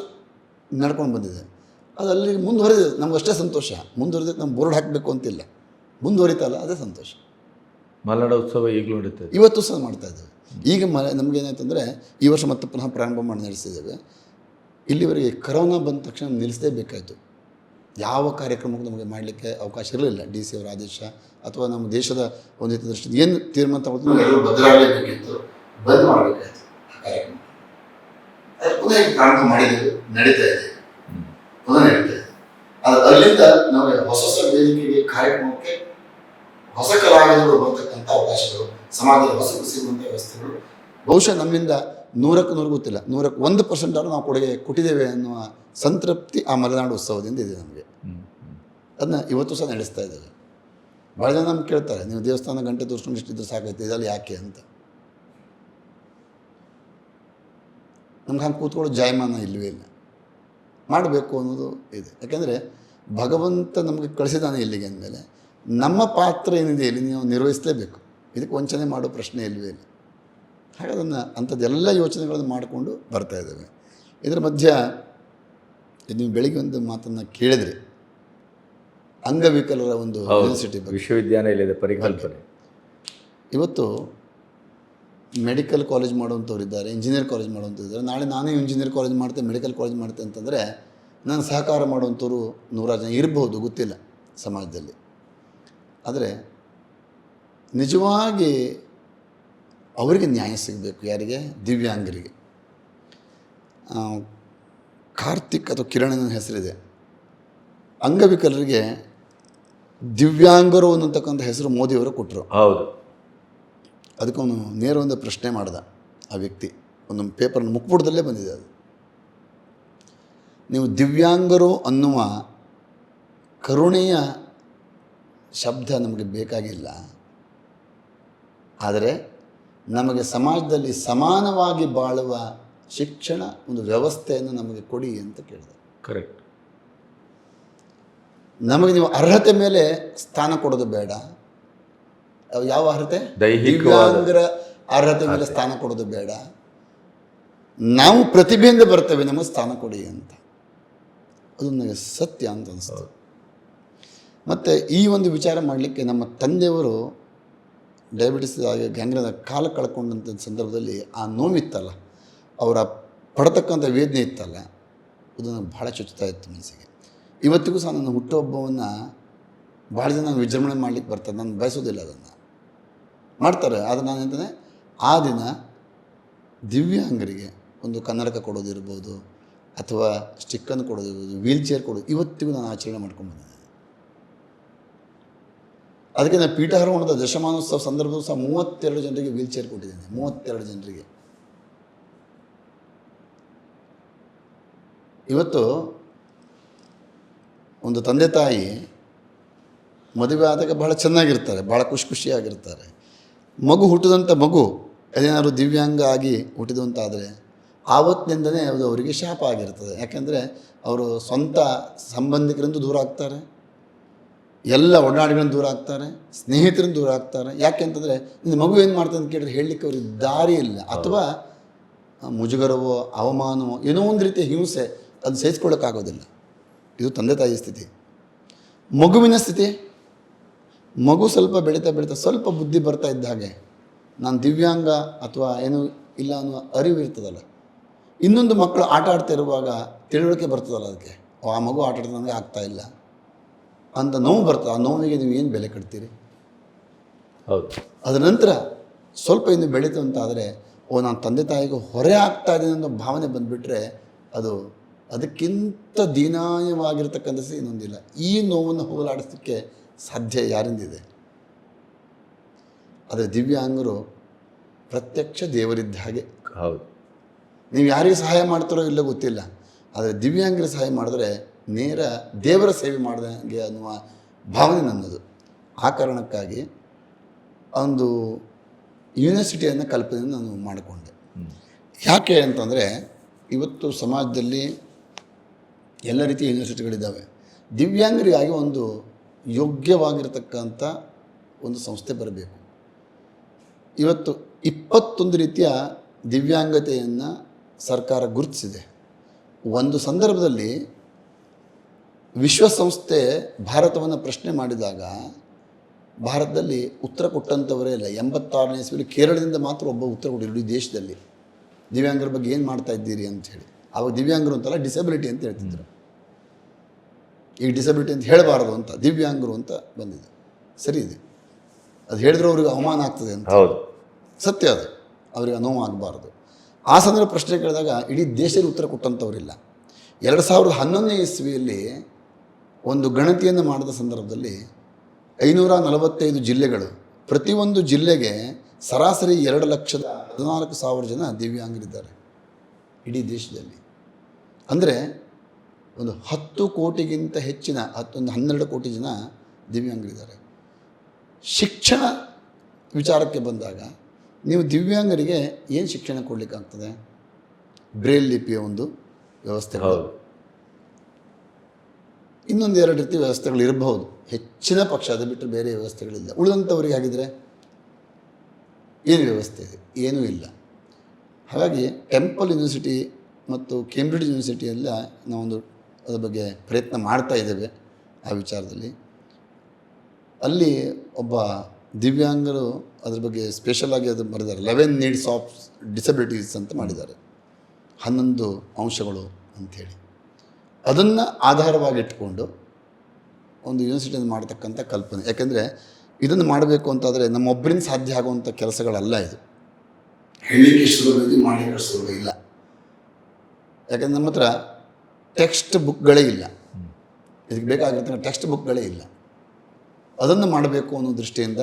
ನಡ್ಕೊಂಡು ಬಂದಿದೆ. ಅದು ಅಲ್ಲಿ ಮುಂದುವರೆದಿದೆ ನಮಗಷ್ಟೇ ಸಂತೋಷ. ಮುಂದುವರೆದಕ್ಕೆ ನಮ್ಮ ಬೋರ್ಡ್ ಹಾಕಬೇಕು ಅಂತಿಲ್ಲ. ಮುಂದುವರಿತಲ್ಲ ಅದೇ ಸಂತೋಷ. ಮಲೆನಾಡು ಉತ್ಸವ ಈಗಲೂ ನಡೀತದೆ ಇವತ್ತು ಸಹ ಮಾಡ್ತಾ ಇದ್ದೇವೆ. ಈಗ ಮ ನಮಗೇನಾಯ್ತಂದರೆ ಈ ವರ್ಷ ಮತ್ತೆ ಪುನಃ ಪ್ರಾರಂಭ ಮಾಡಿ ನಡೆಸಿದ್ದೇವೆ. ಇಲ್ಲಿವರೆಗೆ ಕರೋನಾ ಬಂದ ತಕ್ಷಣ ನಿಲ್ಲಿಸಲೇಬೇಕಾಯಿತು ಯಾವ ಕಾರ್ಯಕ್ರಮಕ್ಕೂ ನಮಗೆ ಮಾಡಲಿಕ್ಕೆ ಅವಕಾಶ ಇರಲಿಲ್ಲ. ಡಿ ಸಿ ಅವರ ಆದೇಶ ಅಥವಾ ನಮ್ಮ ದೇಶದ ಒಂದು ಹಿತದೃಷ್ಟಿ ಏನು ತೀರ್ಮಾನ ತಗೊಳ್ತೀವಿ ಬದಲಾಗಲೇಬೇಕಿತ್ತು. ಬಂದ್ ಮಾಡಬೇಕಾಯ್ತು ಕಾರ್ಯಕ್ರಮ. ಪುನಃ ಪ್ರಾರಂಭ ಮಾಡಿದ್ದೇವೆ ನಡೀತಾ ಇದೆ. ಹ್ಮ್. ಪುನಃ ನಡೀತಾ ಇದೆ. ಅದು ಅಲ್ಲಿಂದ ನಮಗೆ ಹೊಸ ಹೊಸ ವೇದಿಕೆಗೆ ಕಾರ್ಯಕ್ರಮಕ್ಕೆ ಹೊಸ ಕಲಾವಿದರು ಬರ್ತಕ್ಕಂಥ ಅವಕಾಶಗಳು ಸಮಾಜದ ಹೊಸ ಸಿಗುವಂಥ ವ್ಯವಸ್ಥೆಗಳು. ಬಹುಶಃ ನಮ್ಮಿಂದ ನೂರಕ್ಕೆ ನೂರು ಗೊತ್ತಿಲ್ಲ. ನೂರಕ್ಕೆ ಒಂದು ಪರ್ಸೆಂಟ್ ಆದ್ರೂ ನಾವು ಕೊಡುಗೆ ಕೊಟ್ಟಿದ್ದೇವೆ ಅನ್ನುವ ಸಂತೃಪ್ತಿ ಆ ಮಲೆನಾಡು ಉತ್ಸವದಿಂದ ಇದೆ ನಮಗೆ. ಅದನ್ನ ಇವತ್ತು ಸಹ ನಡೆಸ್ತಾ ಇದ್ದೇವೆ. ಭಾಳ ಜನ ನಮ್ಗೆ ಕೇಳ್ತಾರೆ ನೀವು ದೇವಸ್ಥಾನ ಗಂಟೆ ತೋರಿಸ್ಕೊಂಡು ಇಷ್ಟಿದ್ರೆ ಸಾಕೈತೆ ಇದರಲ್ಲಿ ಯಾಕೆ ಅಂತ. ನಮ್ಗೆ ಹಂಗೆ ಕೂತ್ಕೊಳ್ಳೋ ಜಾಯಮಾನ ಇಲ್ಲವೇ ಇಲ್ಲ. ಮಾಡಬೇಕು ಅನ್ನೋದು ಇದೆ. ಯಾಕೆಂದರೆ ಭಗವಂತ ನಮಗೆ ಕಳಿಸಿದಾನೆ ಇಲ್ಲಿಗೆ ಅಂದಮೇಲೆ ನಮ್ಮ ಪಾತ್ರ ಏನಿದೆ ಇಲ್ಲಿ ನೀವು ನಿರ್ವಹಿಸಲೇಬೇಕು. ಇದಕ್ಕೆ ವಂಚನೆ ಮಾಡೋ ಪ್ರಶ್ನೆ ಇಲ್ಲವೇ ಇಲ್ಲ. ಹಾಗೆ ಅದನ್ನು ಅಂಥದ್ದೆಲ್ಲ ಯೋಚನೆಗಳನ್ನು ಮಾಡಿಕೊಂಡು ಬರ್ತಾ ಇದ್ದೇವೆ. ಇದರ ಮಧ್ಯ ನೀವು ಬೆಳಿಗ್ಗೆ ಒಂದು ಮಾತನ್ನು ಕೇಳಿದ್ರಿ. ಅಂಗವಿಕಲರ ಒಂದು ಯೂನಿವರ್ಸಿಟಿ ವಿಶ್ವವಿದ್ಯಾಲಯ ವಿಶ್ವವಿದ್ಯಾನಿಲಯದ ಪರಿಕಲ್ಪನೆ. ಇವತ್ತು ಮೆಡಿಕಲ್ ಕಾಲೇಜ್ ಮಾಡುವಂಥವ್ರು ಇದ್ದಾರೆ ಇಂಜಿನಿಯರ್ ಕಾಲೇಜ್ ಮಾಡುವಂಥವ್ರು ಇದ್ದಾರೆ. ನಾಳೆ ನಾನೇ ಇಂಜಿನಿಯರ್ ಕಾಲೇಜ್ ಮಾಡ್ತೇನೆ ಮೆಡಿಕಲ್ ಕಾಲೇಜ್ ಮಾಡ್ತೇನೆ ಅಂತಂದರೆ ನಾನು ಸಹಕಾರ ಮಾಡುವಂಥವ್ರು ನೂರಾರು ಜನ ಇರ್ಬೋದು ಗೊತ್ತಿಲ್ಲ ಸಮಾಜದಲ್ಲಿ. ಆದರೆ ನಿಜವಾಗಿ ಅವರಿಗೆ ನ್ಯಾಯ ಸಿಗಬೇಕು ಯಾರಿಗೆ? ದಿವ್ಯಾಂಗರಿಗೆ. ಕಾರ್ತಿಕ್ ಅಥವಾ ಕಿರಣನ ಹೆಸರಿದೆ. ಅಂಗವಿಕಲರಿಗೆ ದಿವ್ಯಾಂಗರು ಅನ್ನತಕ್ಕಂಥ ಹೆಸರು ಮೋದಿಯವರು ಕೊಟ್ಟರು ಹೌದು. ನೇರ ಒಂದು ಪ್ರಶ್ನೆ ಮಾಡ್ದ ಆ ವ್ಯಕ್ತಿ. ಒಂದು ಪೇಪರ್ನ ಮುಕ್ಪುಟದಲ್ಲೇ ಬಂದಿದೆ ಅದು. ನೀವು ದಿವ್ಯಾಂಗರು ಅನ್ನುವ ಕರುಣೆಯ ಶಬ್ದ ನಮಗೆ ಬೇಕಾಗಿಲ್ಲ. ಆದರೆ ನಮಗೆ ಸಮಾಜದಲ್ಲಿ ಸಮಾನವಾಗಿ ಬಾಳುವ ಶಿಕ್ಷಣ ಒಂದು ವ್ಯವಸ್ಥೆಯನ್ನು ನಮಗೆ ಕೊಡಿ ಅಂತ ಕೇಳಿದೆ. ಕರೆಕ್ಟ್ ನಮಗೆ ನೀವು ಅರ್ಹತೆ ಮೇಲೆ ಸ್ಥಾನ ಕೊಡೋದು ಬೇಡ. ಯಾವ- ಅರ್ಹತೆ? ದಿವ್ಯಾಂಗರ ಅರ್ಹತೆ ಮೇಲೆ ಸ್ಥಾನ ಕೊಡೋದು ಬೇಡ. ನಾವು ಪ್ರತಿಭೆಯಿಂದ ಬರ್ತೇವೆ ನಮಗೆ ಸ್ಥಾನ ಕೊಡಿ ಅಂತ. ಅದು ನನಗೆ ಸತ್ಯ ಅಂತ ಅನಿಸ್ತು. ಮತ್ತು ಈ ಒಂದು ವಿಚಾರ ಮಾಡಲಿಕ್ಕೆ ನಮ್ಮ ತಂದೆಯವರು ಡಯಾಬಿಟಿಸ್ ಆಗಿ ಗ್ಯಾಂಗ್ರೇನ್ ಕಾಲ ಕಳ್ಕೊಂಡಂಥ ಸಂದರ್ಭದಲ್ಲಿ ಆ ನೋವಿತ್ತಲ್ಲ, ಅವರ ಪಡತಕ್ಕಂಥ ವೇದನೆ ಇತ್ತಲ್ಲ ಅದು ನನಗೆ ಭಾಳ ಚುಚ್ಚುತ್ತಾ ಇತ್ತು ಮನಸ್ಸಿಗೆ. ಇವತ್ತಿಗೂ ಸಹ ನನ್ನ ಹುಟ್ಟುಹಬ್ಬವನ್ನು ಭಾಳ ಜನ ವಿಜೃಂಭಣೆ ಮಾಡಲಿಕ್ಕೆ ಬರ್ತಾರೆ, ನಾನು ಬಯಸೋದಿಲ್ಲ ಅದನ್ನು. ಮಾಡ್ತಾರೆ, ಆದರೆ ನಾನು ಹೇಳ್ತೇನೆ, ಆ ದಿನ ದಿವ್ಯಾಂಗರಿಗೆ ಒಂದು ಕನ್ನಡಕ ಕೊಡೋದಿರ್ಬೋದು ಅಥವಾ ಸ್ಟಿಕ್ಕನ್ನು ಕೊಡೋದಿರ್ಬೋದು ವೀಲ್ ಚೇರ್ ಕೊಡೋದು ಇವತ್ತಿಗೂ ನಾನು ಆಚರಣೆ ಮಾಡ್ಕೊಂಡು ಬಂದಿದ್ದೇನೆ. ಅದಕ್ಕೆ ನಾನು ಪೀಠಾರೋಹಣದ ದಶಮಾನೋತ್ಸವ ಸಂದರ್ಭದಲ್ಲೂ ಸಹ ಮೂವತ್ತೆರಡು ಜನರಿಗೆ ವೀಲ್ ಚೇರ್ ಕೊಟ್ಟಿದ್ದೇನೆ, ಮೂವತ್ತೆರಡು ಜನರಿಗೆ. ಇವತ್ತು ಒಂದು ತಂದೆ ತಾಯಿ ಮದುವೆ ಆದಾಗ ಭಾಳ ಚೆನ್ನಾಗಿರ್ತಾರೆ ಭಾಳ ಖುಷಿ ಖುಷಿಯಾಗಿರ್ತಾರೆ. ಮಗು ಹುಟ್ಟಿದಂಥ ಮಗು ಅದೇನಾದ್ರು ದಿವ್ಯಾಂಗ ಆಗಿ ಹುಟ್ಟಿದಂತಾದರೆ ಆವತ್ತಿನಿಂದಲೇ ಅದು ಅವರಿಗೆ ಶಾಪ ಆಗಿರ್ತದೆ. ಯಾಕೆಂದರೆ ಅವರು ಸ್ವಂತ ಸಂಬಂಧಿಕರಿಂದ ದೂರ ಆಗ್ತಾರೆ. ಎಲ್ಲ ಒಡನಾಡಿಗಳಿಂದ ದೂರ ಆಗ್ತಾರೆ ಸ್ನೇಹಿತರಿಂದ ದೂರ ಆಗ್ತಾರೆ ಯಾಕೆ ಅಂತಂದರೆ ನಿನ್ನ ಮಗು ಏನು ಮಾಡ್ತದೆ ಅಂತ ಕೇಳಿದ್ರೆ ಹೇಳಲಿಕ್ಕೆ ಅವ್ರಿಗೆ ದಾರಿ ಇಲ್ಲ. ಅಥವಾ ಮುಜುಗರವೋ ಅವಮಾನವೋ ಏನೋ ಒಂದು ರೀತಿಯ ಹಿಂಸೆ ಅದು ಸಹಿಸ್ಕೊಳ್ಳೋಕ್ಕಾಗೋದಿಲ್ಲ ಇದು ತಂದೆ ತಾಯಿ ಸ್ಥಿತಿ. ಮಗುವಿನ ಸ್ಥಿತಿ ಮಗು ಸ್ವಲ್ಪ ಬೆಳೀತಾ ಬೆಳೀತಾ ಸ್ವಲ್ಪ ಬುದ್ಧಿ ಬರ್ತಾ ಇದ್ದ ಹಾಗೆ ನಾನು ದಿವ್ಯಾಂಗ ಅಥವಾ ಏನು ಇಲ್ಲ ಅನ್ನೋ ಅರಿವು ಇರ್ತದಲ್ಲ. ಇನ್ನೊಂದು ಮಕ್ಕಳು ಆಟ ಆಡ್ತಾ ಇರುವಾಗ ತಿಳುವಳಿಕೆ ಬರ್ತದಲ್ಲ ಅದಕ್ಕೆ. ಆ ಮಗು ಆಟ ಆಡ್ತಾ ನನಗೆ ಆಗ್ತಾ ಇಲ್ಲ. ಅಂತ ನೋವು ಬರ್ತದೆ. ಆ ನೋವಿಗೆ ನೀವು ಏನು ಬೆಲೆ ಕಟ್ತೀರಿ? ಹೌದು. ಅದರ ನಂತರ ಸ್ವಲ್ಪ ಇನ್ನು ಬೆಳೀತು ಅಂತಾದರೆ ಓ ನಾನು ತಂದೆ ತಾಯಿಗೆ ಹೊರೆ ಆಗ್ತಾ ಇದ್ದೀನಿ ಅನ್ನೋ ಭಾವನೆ ಬಂದುಬಿಟ್ರೆ ಅದು ಅದಕ್ಕಿಂತ ದೀನಾಯವಾಗಿರ್ತಕ್ಕಂಥ ಇನ್ನೊಂದಿಲ್ಲ. ಈ ನೋವನ್ನು ಹೋಗಲಾಡಿಸಲಿಕ್ಕೆ ಸಾಧ್ಯ ಯಾರಿಂದಿದೆ? ಆದರೆ ದಿವ್ಯಾಂಗರು ಪ್ರತ್ಯಕ್ಷ ದೇವರಿದ್ದ ಹಾಗೆ. ಹೌದು. ನೀವು ಯಾರಿಗೆ ಸಹಾಯ ಮಾಡ್ತಾರೋ ಇಲ್ಲ ಗೊತ್ತಿಲ್ಲ. ಆದರೆ ದಿವ್ಯಾಂಗರಿಗೆ ಸಹಾಯ ಮಾಡಿದ್ರೆ ನೇರ ದೇವರ ಸೇವೆ ಮಾಡಿದಂಗೆ ಅನ್ನುವ ಭಾವನೆ ನನ್ನದು. ಆ ಕಾರಣಕ್ಕಾಗಿ ಒಂದು ಯೂನಿವರ್ಸಿಟಿಯನ್ನು ಕಲ್ಪನೆ ನಾನು ಮಾಡಿಕೊಂಡೆ. ಯಾಕೆ ಅಂತಂದರೆ ಇವತ್ತು ಸಮಾಜದಲ್ಲಿ ಎಲ್ಲ ರೀತಿಯ ಯೂನಿವರ್ಸಿಟಿಗಳಿದ್ದಾವೆ. ದಿವ್ಯಾಂಗರಿಗಾಗಿ ಒಂದು ಯೋಗ್ಯವಾಗಿರತಕ್ಕಂಥ ಒಂದು ಸಂಸ್ಥೆ ಬರಬೇಕು. ಇವತ್ತು ಇಪ್ಪತ್ತೊಂದು ರೀತಿಯ ದಿವ್ಯಾಂಗತೆಯನ್ನು ಸರ್ಕಾರ ಗುರುತಿಸಿದೆ. ಒಂದು ಸಂದರ್ಭದಲ್ಲಿ ವಿಶ್ವಸಂಸ್ಥೆ ಭಾರತವನ್ನು ಪ್ರಶ್ನೆ ಮಾಡಿದಾಗ ಭಾರತದಲ್ಲಿ ಉತ್ತರ ಕೊಟ್ಟಂಥವರೇ ಇಲ್ಲ. ಎಂಬತ್ತಾರನೇ ಇಸ್ವಿಲಿ ಕೇರಳದಿಂದ ಮಾತ್ರ ಒಬ್ಬ ಉತ್ತರ ಕೊಟ್ಟಿದ್ರು ಇಡೀ ದೇಶದಲ್ಲಿ. ದಿವ್ಯಾಂಗರ ಬಗ್ಗೆ ಏನು ಮಾಡ್ತಾ ಇದ್ದೀರಿ ಅಂತ ಹೇಳಿ. ಆವಾಗ ದಿವ್ಯಾಂಗರು ಅಂತಲ್ಲ ಡಿಸಬಿಲಿಟಿ ಅಂತ ಹೇಳ್ತಿದ್ರು. ಈಗ ಡಿಸಬಿಲಿಟಿ ಅಂತ ಹೇಳಬಾರದು ಅಂತ ದಿವ್ಯಾಂಗರು ಅಂತ ಬಂದಿದೆ ಸರಿ ಇದೆ. ಅದು ಹೇಳಿದ್ರೆ ಅವ್ರಿಗೆ ಅವಮಾನ ಆಗ್ತದೆ ಅಂತ. ಹೌದು. ಸತ್ಯ ಅದು. ಅವರಿಗೆ ನೋವು ಆಗಬಾರ್ದು. ಆ ಸಂದರ್ಭ ಪ್ರಶ್ನೆ ಕೇಳಿದಾಗ ಇಡೀ ದೇಶದಲ್ಲಿ ಉತ್ತರ ಕೊಟ್ಟಂಥವ್ರಿಲ್ಲ ಎರಡು ಸಾವಿರದ ಹನ್ನೊಂದನೇ ಇಸ್ವಿಯಲ್ಲಿ ಒಂದು ಗಣತಿಯನ್ನು ಮಾಡಿದ ಸಂದರ್ಭದಲ್ಲಿ ಐನೂರ ನಲವತ್ತೈದು ಜಿಲ್ಲೆಗಳು ಪ್ರತಿಯೊಂದು ಜಿಲ್ಲೆಗೆ ಸರಾಸರಿ ಎರಡು ಲಕ್ಷದ ಹದಿನಾಲ್ಕು ಸಾವಿರ ಜನ ದಿವ್ಯಾಂಗರಿದ್ದಾರೆ ಇಡೀ ದೇಶದಲ್ಲಿ. ಅಂದರೆ ಒಂದು ಹತ್ತು ಕೋಟಿಗಿಂತ ಹೆಚ್ಚಿನ, ಹತ್ತೊಂದು ಹನ್ನೆರಡು ಕೋಟಿ ಜನ ದಿವ್ಯಾಂಗರಿದ್ದಾರೆ. ಶಿಕ್ಷಣ ವಿಚಾರಕ್ಕೆ ಬಂದಾಗ ನೀವು ದಿವ್ಯಾಂಗರಿಗೆ ಏನು ಶಿಕ್ಷಣ ಕೊಡಲಿಕ್ಕಾಗ್ತದೆ? ಬ್ರೇಲ್ ಲಿಪಿಯ ಒಂದು ವ್ಯವಸ್ಥೆ. ಹೌದು. ಇನ್ನೊಂದು ಎರಡು ರೀತಿ ವ್ಯವಸ್ಥೆಗಳು ಇರಬಹುದು. ಹೆಚ್ಚಿನ ಪಕ್ಷ ಅದು ಬಿಟ್ಟರೆ ಬೇರೆ ವ್ಯವಸ್ಥೆಗಳಿಲ್ಲ. ಉಳಿದಂಥವ್ರಿಗೆ ಆಗಿದ್ರೆ ಏನು ವ್ಯವಸ್ಥೆ ಇದೆ? ಏನೂ ಇಲ್ಲ. ಹಾಗಾಗಿ ಟೆಂಪಲ್ ಯೂನಿವರ್ಸಿಟಿ ಮತ್ತು ಕೇಂಬ್ರಿಡ್ಜ್ ಯೂನಿವರ್ಸಿಟಿಯೆಲ್ಲ ನಾವೊಂದು ಅದ್ರ ಬಗ್ಗೆ ಪ್ರಯತ್ನ ಮಾಡ್ತಾ ಇದ್ದೇವೆ ಆ ವಿಚಾರದಲ್ಲಿ. ಅಲ್ಲಿ ಒಬ್ಬ ದಿವ್ಯಾಂಗರು ಅದ್ರ ಬಗ್ಗೆ ಸ್ಪೆಷಲ್ ಆಗಿ ಅದು ಬರೆದಾರೆ. ಲೆವೆನ್ ನೀಡ್ಸ್ ಆಫ್ ಡಿಸಬಿಲಿಟೀಸ್ ಅಂತ ಮಾಡಿದ್ದಾರೆ. ಹನ್ನೊಂದು ಅಂಶಗಳು ಅಂಥೇಳಿ. ಅದನ್ನು ಆಧಾರವಾಗಿಟ್ಕೊಂಡು ಒಂದು ಯೂನಿವರ್ಸಿಟಿಯನ್ನು ಮಾಡ್ತಕ್ಕಂಥ ಕಲ್ಪನೆ. ಯಾಕೆಂದರೆ ಇದನ್ನು ಮಾಡಬೇಕು ಅಂತಾದರೆ ನಮ್ಮೊಬ್ಬರಿಂದ ಸಾಧ್ಯ ಆಗುವಂಥ ಕೆಲಸಗಳಲ್ಲ ಇದು. ಹೇಳಲಿಕ್ಕೆ ಸುಲಭ ಇದೆ ಮಾಡಲಿಕ್ಕೆ ಸುಲಭ ಇಲ್ಲ. ಯಾಕಂದ್ರೆ ನಮ್ಮ ಹತ್ರ ಟೆಕ್ಸ್ಟ್ ಬುಕ್ಗಳೇ ಇಲ್ಲ. ಇದಕ್ಕೆ ಬೇಕಾಗಿರ್ತಕ್ಕಂಥ ಟೆಕ್ಸ್ಟ್ ಬುಕ್ಗಳೇ ಇಲ್ಲ. ಅದನ್ನು ಮಾಡಬೇಕು ಅನ್ನೋ ದೃಷ್ಟಿಯಿಂದ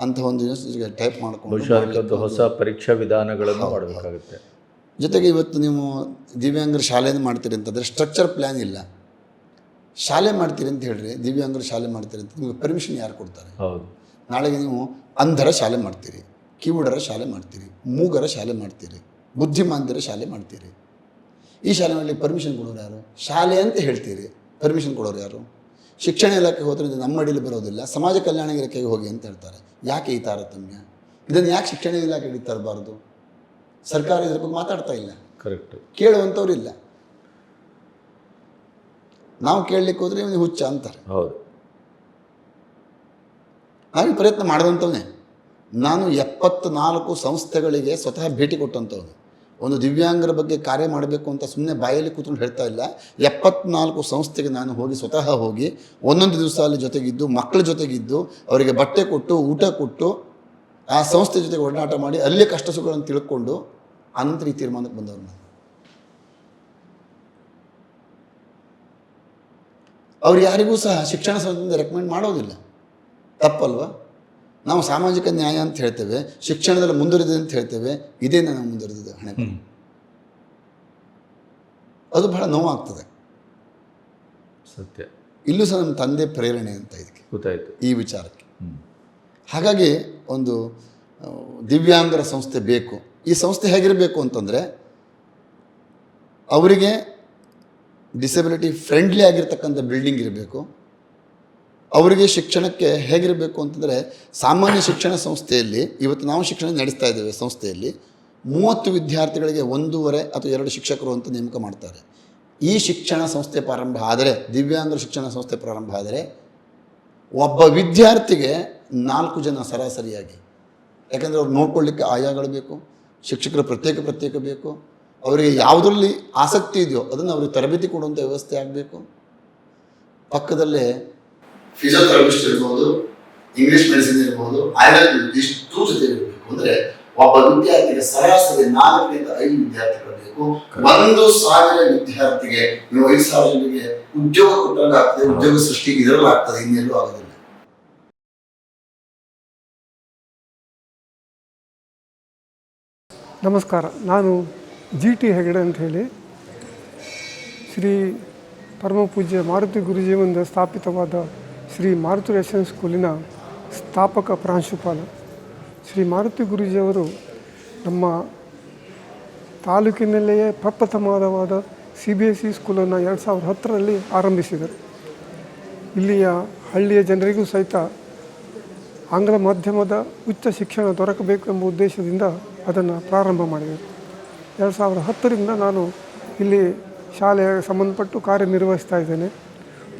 ಅಂತಹ ಒಂದು ಯೂನಿವರ್ಸಿಟಿಗೆ ಟೈಪ್ ಮಾಡಿಕೊಂಡು ಹೊಸ ಪರೀಕ್ಷಾ ವಿಧಾನಗಳನ್ನು ಮಾಡಬೇಕಾಗುತ್ತೆ. ಜೊತೆಗೆ ಇವತ್ತು ನೀವು ದಿವ್ಯಾಂಗರ ಶಾಲೆಯನ್ನು ಮಾಡ್ತೀರಿ ಅಂತಂದರೆ ಸ್ಟ್ರಕ್ಚರ್ ಪ್ಲ್ಯಾನ್ ಇಲ್ಲ. ಶಾಲೆ ಮಾಡ್ತೀರಿ ಅಂತ ಹೇಳ್ರಿ ದಿವ್ಯಾಂಗರು ಶಾಲೆ ಮಾಡ್ತೀರಿ ಅಂತ ನಿಮಗೆ ಪರ್ಮಿಷನ್ ಯಾರು ಕೊಡ್ತಾರೆ? ಹೌದು. ನಾಳೆಗೆ ನೀವು ಅಂಧರ ಶಾಲೆ ಮಾಡ್ತೀರಿ ಕಿವುಡರ ಶಾಲೆ ಮಾಡ್ತೀರಿ ಮೂಗರ ಶಾಲೆ ಮಾಡ್ತೀರಿ ಬುದ್ಧಿಮಾಂದ್ಯರ ಶಾಲೆ ಮಾಡ್ತೀರಿ. ಈ ಶಾಲೆ ಮಾಡಲಿಕ್ಕೆ ಪರ್ಮಿಷನ್ ಕೊಡೋರು ಯಾರು? ಶಾಲೆ ಅಂತ ಹೇಳ್ತೀರಿ ಪರ್ಮಿಷನ್ ಕೊಡೋರು ಯಾರು? ಶಿಕ್ಷಣ ಇಲಾಖೆಗೆ ಹೋದ್ರೆ ನಮ್ಮ ಅಡಿಯಲ್ಲಿ ಬರೋದಿಲ್ಲ ಸಮಾಜ ಕಲ್ಯಾಣ ಇಲಾಖೆಗೆ ಹೋಗಿ ಅಂತ ಹೇಳ್ತಾರೆ. ಯಾಕೆ ಈ ತಾರತಮ್ಯ? ಇದನ್ನು ಯಾಕೆ ಶಿಕ್ಷಣ ಇಲಾಖೆಗೆ ತರಬಾರ್ದು? ಸರ್ಕಾರ ಇದ್ರ ಬಗ್ಗೆ ಮಾತಾಡ್ತಾ ಇಲ್ಲ. ಕರೆಕ್ಟ್ ಕೇಳುವಂಥವ್ರು ಇಲ್ಲ. ನಾವು ಕೇಳಲಿಕ್ಕೆ ಹೋದ್ರೆ ಇವನು ಹುಚ್ಚ ಅಂತಾರೆ. ಹೌದು. ನಾನು ಪ್ರಯತ್ನ ಮಾಡಿದಂಥವನೇ. ನಾನು ಎಪ್ಪತ್ನಾಲ್ಕು ಸಂಸ್ಥೆಗಳಿಗೆ ಸ್ವತಃ ಭೇಟಿ ಕೊಟ್ಟಂಥವನು. ಒಂದು ದಿವ್ಯಾಂಗರ ಬಗ್ಗೆ ಕಾರ್ಯ ಮಾಡಬೇಕು ಅಂತ ಸುಮ್ಮನೆ ಬಾಯಲ್ಲಿ ಕೂತ್ಕೊಂಡು ಹೇಳ್ತಾ ಇಲ್ಲ. ಎಪ್ಪತ್ನಾಲ್ಕು ಸಂಸ್ಥೆಗೆ ನಾನು ಹೋಗಿ ಸ್ವತಃ ಹೋಗಿ ಒಂದೊಂದು ದಿವಸ ಅಲ್ಲಿ ಜೊತೆಗಿದ್ದು ಮಕ್ಕಳ ಜೊತೆಗಿದ್ದು ಅವರಿಗೆ ಬಟ್ಟೆ ಕೊಟ್ಟು ಊಟ ಕೊಟ್ಟು ಆ ಸಂಸ್ಥೆ ಜೊತೆಗೆ ಒಡನಾಟ ಮಾಡಿ ಅಲ್ಲೇ ಕಷ್ಟ ಸುಖಗಳನ್ನು ತಿಳ್ಕೊಂಡು ಅನಂತರ ಈ ತೀರ್ಮಾನಕ್ಕೆ ಬಂದವರು ನಾನು ಅವ್ರು ಯಾರಿಗೂ ಸಹ ಶಿಕ್ಷಣ ಸಂಸ್ಥೆಯಿಂದ ರೆಕಮೆಂಡ್ ಮಾಡೋದಿಲ್ಲ. ತಪ್ಪಲ್ವಾ? ನಾವು ಸಾಮಾಜಿಕ ನ್ಯಾಯ ಅಂತ ಹೇಳ್ತೇವೆ ಶಿಕ್ಷಣದಲ್ಲಿ ಮುಂದುವರಿದಿದೆ ಅಂತ ಹೇಳ್ತೇವೆ ಇದೇ ನಾವು ಮುಂದುವರಿದಿದೆ ಹಣೆ. ಅದು ಬಹಳ ನೋವಾಗ್ತದೆ. ಸತ್ಯ. ಇಲ್ಲೂ ಸಹ ನಮ್ಮ ತಂದೆ ಪ್ರೇರಣೆ ಅಂತ ಇದಕ್ಕೆ. ಗೊತ್ತಾಯ್ತು. ಈ ವಿಚಾರಕ್ಕೆ. ಹಾಗಾಗಿ ಒಂದು ದಿವ್ಯಾಂಗರ ಸಂಸ್ಥೆ ಬೇಕು. ಈ ಸಂಸ್ಥೆ ಹೇಗಿರಬೇಕು ಅಂತಂದರೆ, ಅವರಿಗೆ ಡಿಸೆಬಿಲಿಟಿ ಫ್ರೆಂಡ್ಲಿ ಆಗಿರ್ತಕ್ಕಂಥ ಬಿಲ್ಡಿಂಗ್ ಇರಬೇಕು. ಅವರಿಗೆ ಶಿಕ್ಷಣಕ್ಕೆ ಹೇಗಿರಬೇಕು ಅಂತಂದರೆ, ಸಾಮಾನ್ಯ ಶಿಕ್ಷಣ ಸಂಸ್ಥೆಯಲ್ಲಿ, ಇವತ್ತು ನಾವು ಶಿಕ್ಷಣ ನಡೆಸ್ತಾ ಇದ್ದೇವೆ ಸಂಸ್ಥೆಯಲ್ಲಿ, ಮೂವತ್ತು ವಿದ್ಯಾರ್ಥಿಗಳಿಗೆ ಒಂದೂವರೆ ಅಥವಾ ಎರಡು ಶಿಕ್ಷಕರು ಅಂತ ನೇಮಕ ಮಾಡ್ತಾರೆ. ಈ ಶಿಕ್ಷಣ ಸಂಸ್ಥೆ ಪ್ರಾರಂಭ ಆದರೆ, ದಿವ್ಯಾಂಗರ ಶಿಕ್ಷಣ ಸಂಸ್ಥೆ ಪ್ರಾರಂಭ ಆದರೆ, ಒಬ್ಬ ವಿದ್ಯಾರ್ಥಿಗೆ ನಾಲ್ಕು ಜನ ಸರಾಸರಿಯಾಗಿ. ಯಾಕೆಂದರೆ ಅವ್ರು ನೋಡ್ಕೊಳ್ಳಿಕ್ಕೆ ಆಯಾಗಳು ಬೇಕು ಶಿಕ್ಷಕರು ಪ್ರತ್ಯೇಕ ಪ್ರತ್ಯೇಕ ಬೇಕು ಅವರಿಗೆ ಯಾವುದರಲ್ಲಿ ಆಸಕ್ತಿ ಇದೆಯೋ ಅದನ್ನು ಅವ್ರಿಗೆ ತರಬೇತಿ ಕೊಡುವಂಥ ವ್ಯವಸ್ಥೆ ಆಗಬೇಕು. ಪಕ್ಕದಲ್ಲೇ ಫಿಸಿಯೋಥೆರಪಿಸ್ಟ್ ಇರ್ಬೋದು ಇಂಗ್ಲಿಷ್ ಮೆಡಿಸಿನ್ ಇರ್ಬೋದು ಆಯುರ್ವೇದ ಇಷ್ಟು ಜೊತೆ ಇರಬೇಕು. ಅಂದರೆ ಒಬ್ಬ ವಿದ್ಯಾರ್ಥಿಗೆ ಸರಾಸರಿ ನಾಲ್ಕರಿಂದ ಐದು ವಿದ್ಯಾರ್ಥಿಗಳು ಬೇಕು. ಒಂದು ಸಾವಿರ ವಿದ್ಯಾರ್ಥಿಗೆ ನೀವು ಐದು ಸಾವಿರ ಜನರಿಗೆ ಉದ್ಯೋಗ ಕೊಟ್ಟಾಗ ಆಗ್ತದೆ ಉದ್ಯೋಗ ಸೃಷ್ಟಿಗೆ ಇದರಲ್ಲಿ ಆಗ್ತದೆ ಇನ್ನೆಲ್ಲೂ ಆಗೋದಿಲ್ಲ. ನಮಸ್ಕಾರ. ನಾನು ಜಿ ಟಿ ಹೆಗಡೆ ಅಂತ ಹೇಳಿ ಶ್ರೀ ಪರಮ ಪೂಜ್ಯ ಮಾರುತಿ ಗುರುಜೀವನದ ಸ್ಥಾಪಿತವಾದ ಶ್ರೀ ಮಾರುತಿ ರೇಷನ್ ಸ್ಕೂಲಿನ ಸ್ಥಾಪಕ ಪ್ರಾಂಶುಪಾಲ. ಶ್ರೀ ಮಾರುತಿ ಗುರುಜಿಯವರು ನಮ್ಮ ತಾಲೂಕಿನಲ್ಲಿಯೇ ಪ್ರಪ್ರಥಮವಾದ ಸಿ ಬಿ ಎಸ್ ಇ ಸ್ಕೂಲನ್ನು ಎರಡು ಸಾವಿರದ ಹತ್ತರಲ್ಲಿ ಆರಂಭಿಸಿದರು. ಇಲ್ಲಿಯ ಹಳ್ಳಿಯ ಜನರಿಗೂ ಸಹಿತ ಆಂಗ್ಲ ಮಾಧ್ಯಮದ ಉಚ್ಚ ಶಿಕ್ಷಣ ದೊರಕಬೇಕು ಎಂಬ ಉದ್ದೇಶದಿಂದ ಅದನ್ನು ಪ್ರಾರಂಭ ಮಾಡಿದೆ. ಎರಡು ಸಾವಿರದ ಹತ್ತರಿಂದ ನಾನು ಇಲ್ಲಿ ಶಾಲೆಯ ಸಂಬಂಧಪಟ್ಟು ಕಾರ್ಯನಿರ್ವಹಿಸ್ತಾ ಇದ್ದೇನೆ.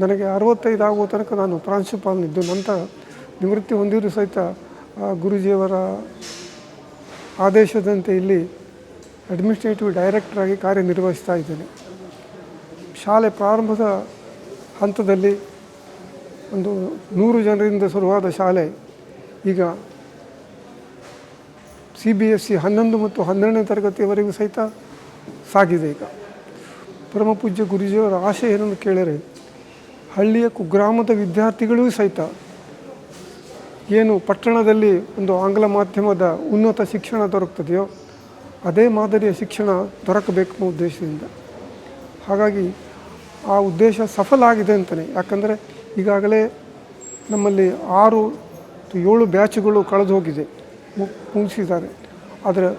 ನನಗೆ ಅರವತ್ತೈದು ಆಗುವ ತನಕ ನಾನು ಪ್ರಾಂಶುಪಾಲನಿದ್ದು, ನಂತರ ನಿವೃತ್ತಿ ಹೊಂದಿದ್ರು ಸಹಿತ ಗುರೂಜಿಯವರ ಆದೇಶದಂತೆ ಇಲ್ಲಿ ಅಡ್ಮಿನಿಸ್ಟ್ರೇಟಿವ್ ಡೈರೆಕ್ಟರಾಗಿ ಕಾರ್ಯನಿರ್ವಹಿಸ್ತಾ ಇದ್ದೇನೆ. ಶಾಲೆ ಪ್ರಾರಂಭದ ಹಂತದಲ್ಲಿ ಒಂದು ನೂರು ಜನರಿಂದ ಶುರುವಾದ ಶಾಲೆ ಈಗ ಸಿ ಬಿ ಎಸ್ ಸಿ ಹನ್ನೊಂದು ಮತ್ತು ಹನ್ನೆರಡನೇ ತರಗತಿಯವರೆಗೂ ಸಹಿತ ಸಾಗಿದೆ ಈಗ. ಪರಮ ಪೂಜ್ಯ ಗುರುಜಿಯವರ ಆಶೆ ಏನನ್ನು ಕೇಳಿದರೆ, ಹಳ್ಳಿಯ ಕುಗ್ರಾಮದ ವಿದ್ಯಾರ್ಥಿಗಳೂ ಸಹಿತ ಏನು ಪಟ್ಟಣದಲ್ಲಿ ಒಂದು ಆಂಗ್ಲ ಮಾಧ್ಯಮದ ಉನ್ನತ ಶಿಕ್ಷಣ ದೊರಕ್ತದೆಯೋ, ಅದೇ ಮಾದರಿಯ ಶಿಕ್ಷಣ ದೊರಕಬೇಕು ಅನ್ನೋ ಉದ್ದೇಶದಿಂದ. ಹಾಗಾಗಿ ಆ ಉದ್ದೇಶ ಸಫಲ ಆಗಿದೆ ಅಂತಲೇ ಯಾಕಂದರೆ ಈಗಾಗಲೇ ನಮ್ಮಲ್ಲಿ ಆರು ಏಳು ಬ್ಯಾಚ್ಗಳು ಕಳೆದು ಹೋಗಿದೆ. ಮುಗಿಸಿದ್ದಾರೆ. ಆದರೆ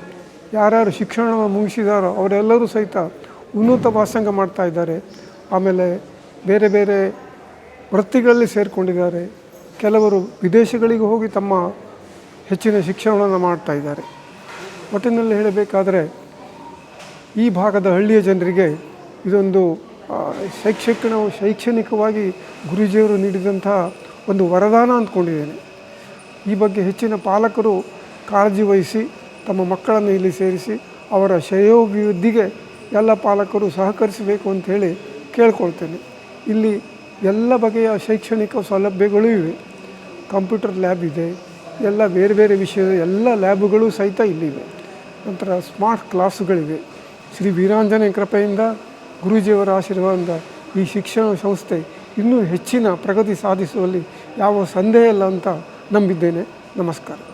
ಯಾರ್ಯಾರು ಶಿಕ್ಷಣವನ್ನು ಮುಗಿಸಿದಾರೋ ಅವರೆಲ್ಲರೂ ಸಹಿತ ಉನ್ನತ ವ್ಯಾಸಂಗ ಮಾಡ್ತಾ ಇದ್ದಾರೆ. ಆಮೇಲೆ ಬೇರೆ ಬೇರೆ ವೃತ್ತಿಗಳಲ್ಲಿ ಸೇರಿಕೊಂಡಿದ್ದಾರೆ. ಕೆಲವರು ವಿದೇಶಗಳಿಗೆ ಹೋಗಿ ತಮ್ಮ ಹೆಚ್ಚಿನ ಶಿಕ್ಷಣವನ್ನು ಮಾಡ್ತಾ ಇದ್ದಾರೆ. ಒಟ್ಟಿನಲ್ಲಿ ಹೇಳಬೇಕಾದರೆ ಈ ಭಾಗದ ಹಳ್ಳಿಯ ಜನರಿಗೆ ಇದೊಂದು ಶೈಕ್ಷಣಿಕವಾಗಿ ಗುರುಜಿಯವರು ನೀಡಿದಂತಹ ಒಂದು ವರದಾನ ಅಂದ್ಕೊಂಡಿದ್ದೇನೆ. ಈ ಬಗ್ಗೆ ಹೆಚ್ಚಿನ ಪಾಲಕರು ಕಾಳಜಿ ವಹಿಸಿ ತಮ್ಮ ಮಕ್ಕಳನ್ನು ಇಲ್ಲಿ ಸೇರಿಸಿ ಅವರ ಶ್ರೇಯೋಭಿವೃದ್ಧಿಗೆ ಎಲ್ಲ ಪಾಲಕರು ಸಹಕರಿಸಬೇಕು ಅಂತೇಳಿ ಕೇಳ್ಕೊಳ್ತೇನೆ. ಇಲ್ಲಿ ಎಲ್ಲ ಬಗೆಯ ಶೈಕ್ಷಣಿಕ ಸೌಲಭ್ಯಗಳೂ ಇವೆ. ಕಂಪ್ಯೂಟರ್ ಲ್ಯಾಬ್ ಇದೆ. ಎಲ್ಲ ಬೇರೆ ಬೇರೆ ವಿಷಯದ ಎಲ್ಲ ಲ್ಯಾಬ್ಗಳು ಸಹಿತ ಇಲ್ಲಿವೆ ನಂತರ ಸ್ಮಾರ್ಟ್ ಕ್ಲಾಸುಗಳಿವೆ. ಶ್ರೀ ವೀರಾಂಜನೆಯ ಕೃಪೆಯಿಂದ ಗುರೂಜಿಯವರ ಆಶೀರ್ವಾದದಿಂದ ಈ ಶಿಕ್ಷಣ ಸಂಸ್ಥೆ ಇನ್ನೂ ಹೆಚ್ಚಿನ ಪ್ರಗತಿ ಸಾಧಿಸುವಲ್ಲಿ ಯಾವ ಸಂದೇಹ ಇಲ್ಲ ಅಂತ ನಂಬಿದ್ದೇನೆ. ನಮಸ್ಕಾರ.